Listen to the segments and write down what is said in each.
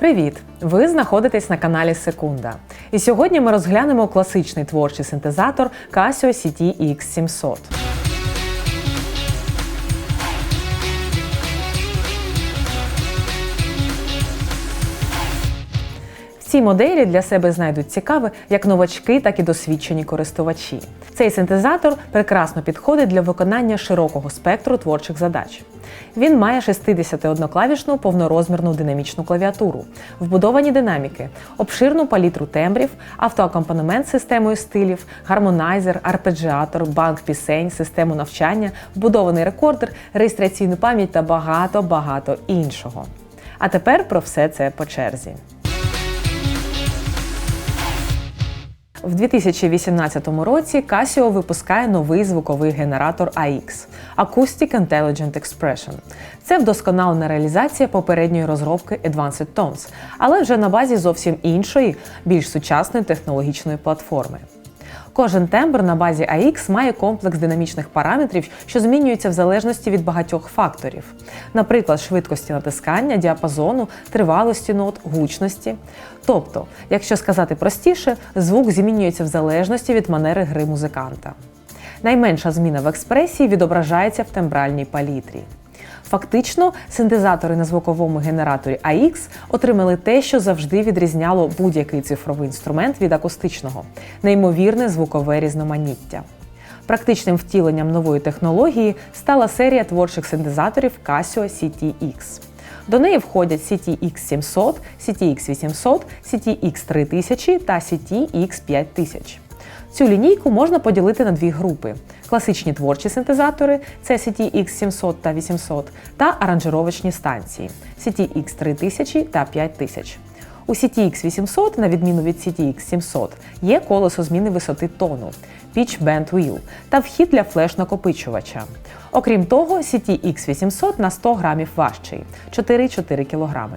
Привіт! Ви знаходитесь на каналі Секунда. І сьогодні ми розглянемо класичний творчий синтезатор Casio CT X700. Ці моделі для себе знайдуть цікаве як новачки, так і досвідчені користувачі. Цей синтезатор прекрасно підходить для виконання широкого спектру творчих задач. Він має 61-клавішну повнорозмірну динамічну клавіатуру, вбудовані динаміки, обширну палітру тембрів, автоакомпанемент з системою стилів, гармонайзер, арпеджіатор, банк пісень, систему навчання, вбудований рекордер, реєстраційну пам'ять та багато-багато іншого. А тепер про все це по черзі. В 2018 році Casio випускає новий звуковий генератор AX Acoustic Intelligent Expression. Це вдосконалена реалізація попередньої розробки Advanced Tones, але вже на базі зовсім іншої, більш сучасної технологічної платформи. Кожен тембр на базі AX має комплекс динамічних параметрів, що змінюються в залежності від багатьох факторів, наприклад, швидкості натискання, діапазону, тривалості нот, гучності. Тобто, якщо сказати простіше, звук змінюється в залежності від манери гри музиканта. Найменша зміна в експресії відображається в тембральній палітрі. Фактично, синтезатори на звуковому генераторі AX отримали те, що завжди відрізняло будь-який цифровий інструмент від акустичного неймовірне звукове різноманіття. Практичним втіленням нової технології стала серія творчих синтезаторів Casio CT-X. До неї входять CT-X 700, CT-X 800, CT-X 3000 та CT-X 5000. Цю лінійку можна поділити на дві групи: класичні творчі синтезатори це CTX 700 та 800, та аранжировочні станції CTX 3000 та 5000. У CTX 800, на відміну від CTX 700, є колесо зміни висоти тону Pitch Bend Wheel та вхід для флеш-накопичувача. Окрім того, CTX 800 на 100 грамів важчий 4,4 кг.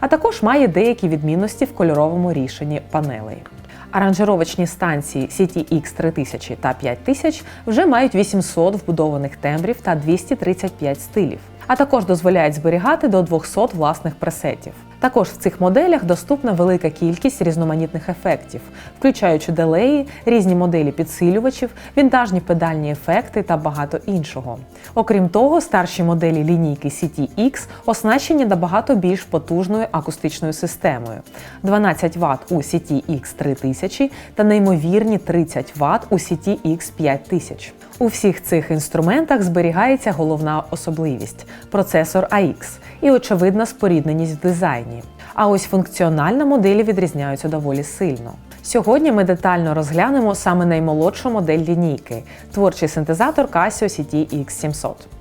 А також має деякі відмінності в кольоровому рішенні панелей. Аранжировочні станції CTX 3000 та 5000 вже мають 800 вбудованих тембрів та 235 стилів, а також дозволяють зберігати до 200 власних пресетів. Також в цих моделях доступна велика кількість різноманітних ефектів, включаючи делеї, різні моделі підсилювачів, вінтажні педальні ефекти та багато іншого. Окрім того, старші моделі лінійки CT-X оснащені набагато більш потужною акустичною системою 12 Вт у CT-X 3000 та неймовірні 30 Вт у CT-X 5000. У всіх цих інструментах зберігається головна особливість процесор AX і очевидна спорідненість в дизайні. А ось функціонально моделі відрізняються доволі сильно. Сьогодні ми детально розглянемо саме наймолодшу модель лінійки творчий синтезатор Casio CT-X700.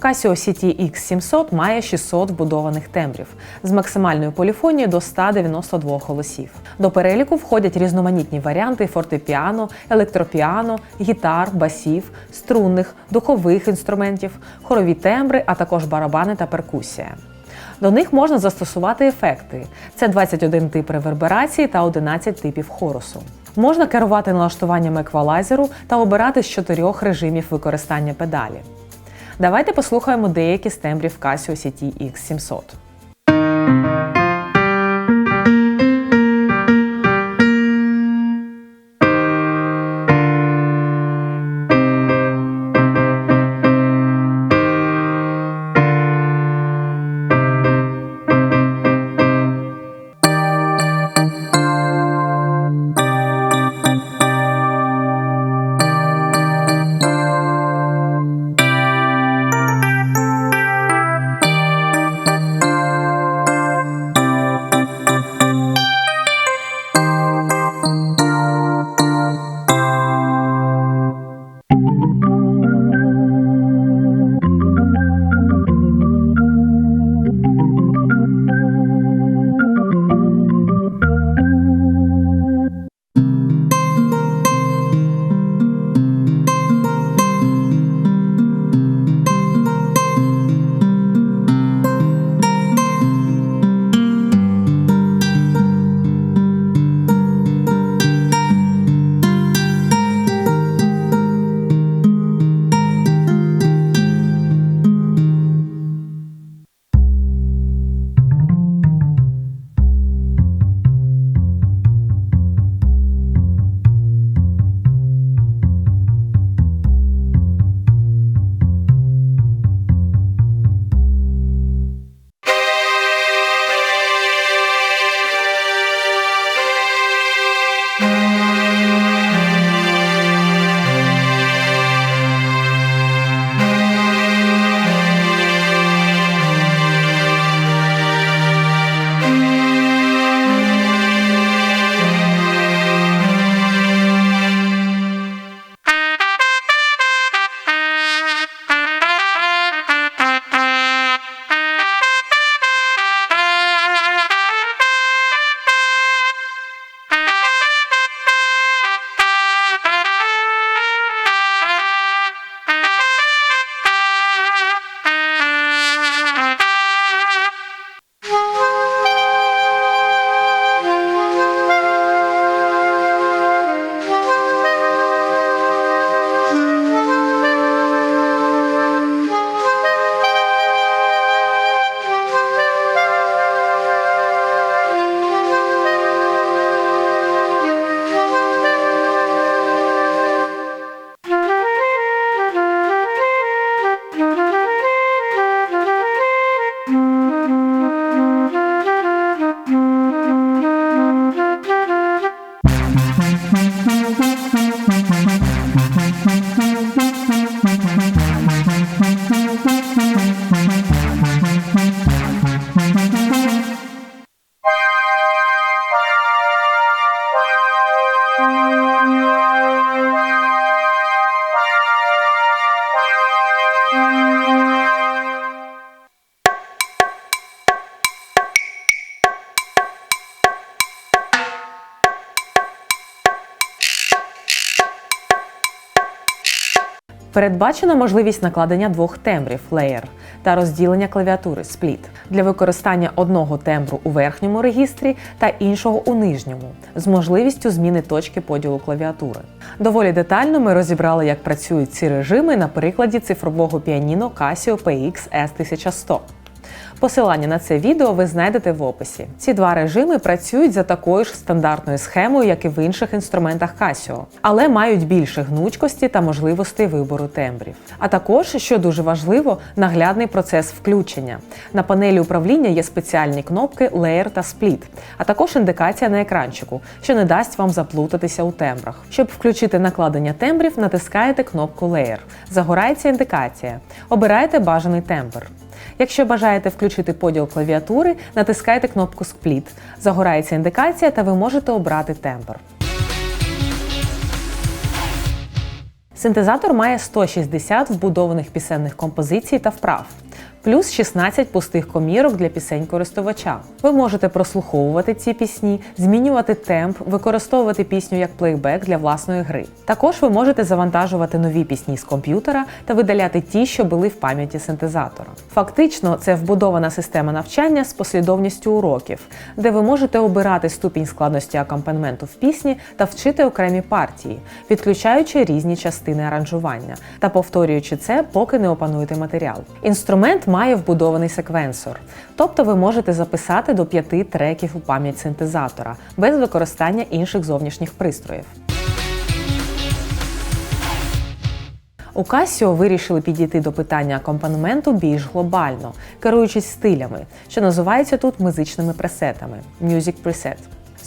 Casio CT X700 має 600 вбудованих тембрів з максимальною поліфонією до 192 голосів. До переліку входять різноманітні варіанти фортепіано, електропіано, гітар, басів, струнних, духових інструментів, хорові тембри, а також барабани та перкусія. До них можна застосувати ефекти: це 21 тип реверберації та 11 типів хорусу. Можна керувати налаштуванням еквалайзеру та обирати з чотирьох режимів використання педалі. Давайте послухаємо деякі з тембрів Casio CT X700. Передбачена можливість накладення двох тембрів layer та розділення клавіатури split для використання одного тембру у верхньому регістрі та іншого у нижньому з можливістю зміни точки поділу клавіатури. Доволі детально ми розібрали, як працюють ці режими на прикладі цифрового піаніно Casio PX S1100. Посилання на це відео ви знайдете в описі. Ці два режими працюють за такою ж стандартною схемою, як і в інших інструментах Casio, але мають більше гнучкості та можливостей вибору тембрів. А також, що дуже важливо, наглядний процес включення. На панелі управління є спеціальні кнопки Layer та Split, а також індикація на екранчику, що не дасть вам заплутатися у тембрах. Щоб включити накладення тембрів, натискаєте кнопку Layer. Загорається індикація. Обираєте бажаний тембр. Якщо бажаєте включити поділ клавіатури, натискайте кнопку Спліт. Загорається індикація та ви можете обрати тембр. Синтезатор має 160 вбудованих пісенних композицій та вправ. Плюс 16 пустих комірок для пісень користувача. Ви можете прослуховувати ці пісні, змінювати темп, використовувати пісню як плейбек для власної гри. Також ви можете завантажувати нові пісні з комп'ютера та видаляти ті, що були в пам'яті синтезатора. Фактично, це вбудована система навчання з послідовністю уроків, де ви можете обирати ступінь складності акомпанементу в пісні та вчити окремі партії, відключаючи різні частини аранжування та повторюючи це, поки не опануєте матеріал. Інструмент має вбудований секвенсор, тобто ви можете записати до п'яти треків у пам'ять синтезатора без використання інших зовнішніх пристроїв. У Casio вирішили підійти до питання акомпанементу більш глобально, керуючись стилями, що називаються тут музичними пресетами Music Preset.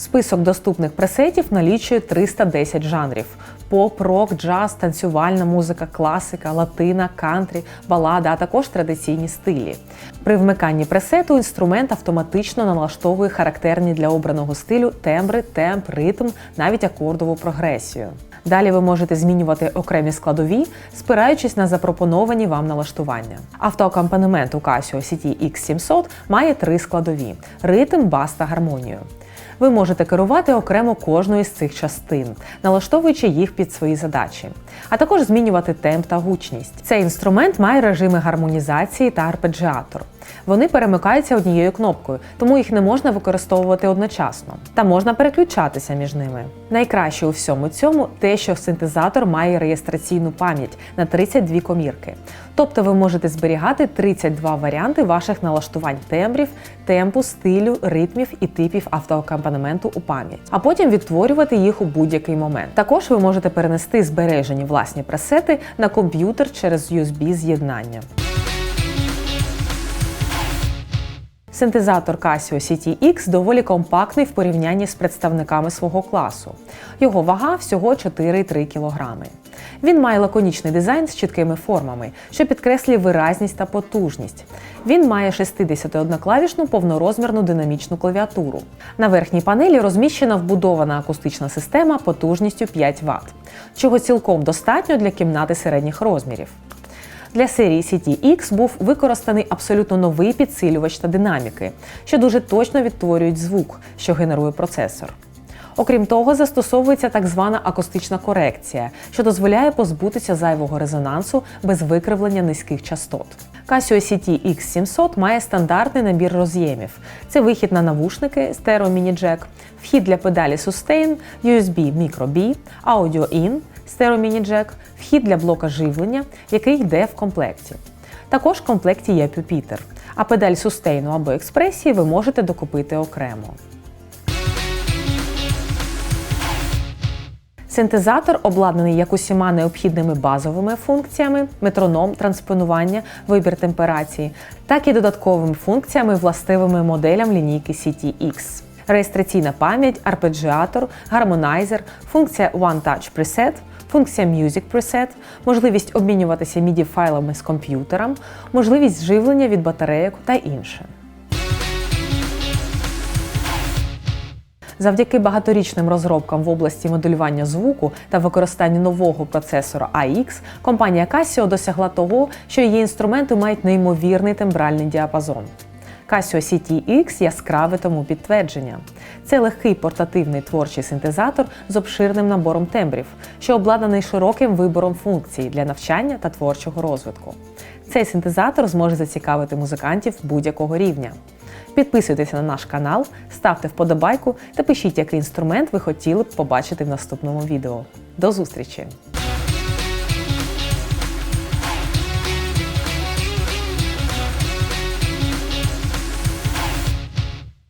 Список доступних пресетів налічує 310 жанрів: поп, рок, джаз, танцювальна музика, класика, латина, кантрі, балада, а також традиційні стилі. При вмиканні пресету інструмент автоматично налаштовує характерні для обраного стилю тембри, темп, ритм, навіть акордову прогресію. Далі ви можете змінювати окремі складові, спираючись на запропоновані вам налаштування. Автоакомпанемент у Casio CT X700 має три складові: ритм, бас та гармонію. Ви можете керувати окремо кожною з цих частин, налаштовуючи їх під свої задачі, а також змінювати темп та гучність. Цей інструмент має режими гармонізації та арпеджіатор. Вони перемикаються однією кнопкою, тому їх не можна використовувати одночасно. Та можна переключатися між ними. Найкраще у всьому цьому те, що синтезатор має реєстраційну пам'ять на 32 комірки. Тобто ви можете зберігати 32 варіанти ваших налаштувань тембрів, темпу, стилю, ритмів і типів автоакомпанементу у пам'ять, а потім відтворювати їх у будь-який момент. Також ви можете перенести збережені власні пресети на комп'ютер через USB Синтезатор Casio CT-X доволі компактний в порівнянні з представниками свого класу. Його вага всього 4,3 кг. Він має лаконічний дизайн з чіткими формами, що підкреслює виразність та потужність. Він має 61-клавішну повнорозмірну динамічну клавіатуру. На верхній панелі розміщена вбудована акустична система потужністю 5 Вт, чого цілком достатньо для кімнати середніх розмірів. Для серії CT-X був використаний абсолютно новий підсилювач та динаміки, що дуже точно відтворюють звук, що генерує процесор. Окрім того, застосовується так звана акустична корекція, що дозволяє позбутися зайвого резонансу без викривлення низьких частот. Casio CT X700 має стандартний набір роз'ємів. Це вихід на навушники стерео міні-джек, вхід для педалі Sustain, USB Micro-B, Audio In, стерео міні-джек, вхід для блока живлення, який йде в комплекті. Також в комплекті є пюпітер, а педаль сустейну або експресії ви можете докупити окремо. Синтезатор обладнаний як усіма необхідними базовими функціями метроном, транспонування, вибір темперації, так і додатковими функціями, властивими моделям лінійки CT-X. Реєстраційна пам'ять, арпеджіатор, гармонайзер, функція One Touch Preset, функція Music Preset, можливість обмінюватися MIDI файлами з комп'ютером, можливість живлення від батарейок та інше. Завдяки багаторічним розробкам в області моделювання звуку та використанню нового процесора AX, компанія Casio досягла того, що її інструменти мають неймовірний тембральний діапазон. Casio CT-X яскраве тому підтвердження. Це легкий портативний творчий синтезатор з обширним набором тембрів, що обладнаний широким вибором функцій для навчання та творчого розвитку. Цей синтезатор зможе зацікавити музикантів будь-якого рівня. Підписуйтеся на наш канал, ставте вподобайку та пишіть, який інструмент ви хотіли б побачити в наступному відео. До зустрічі!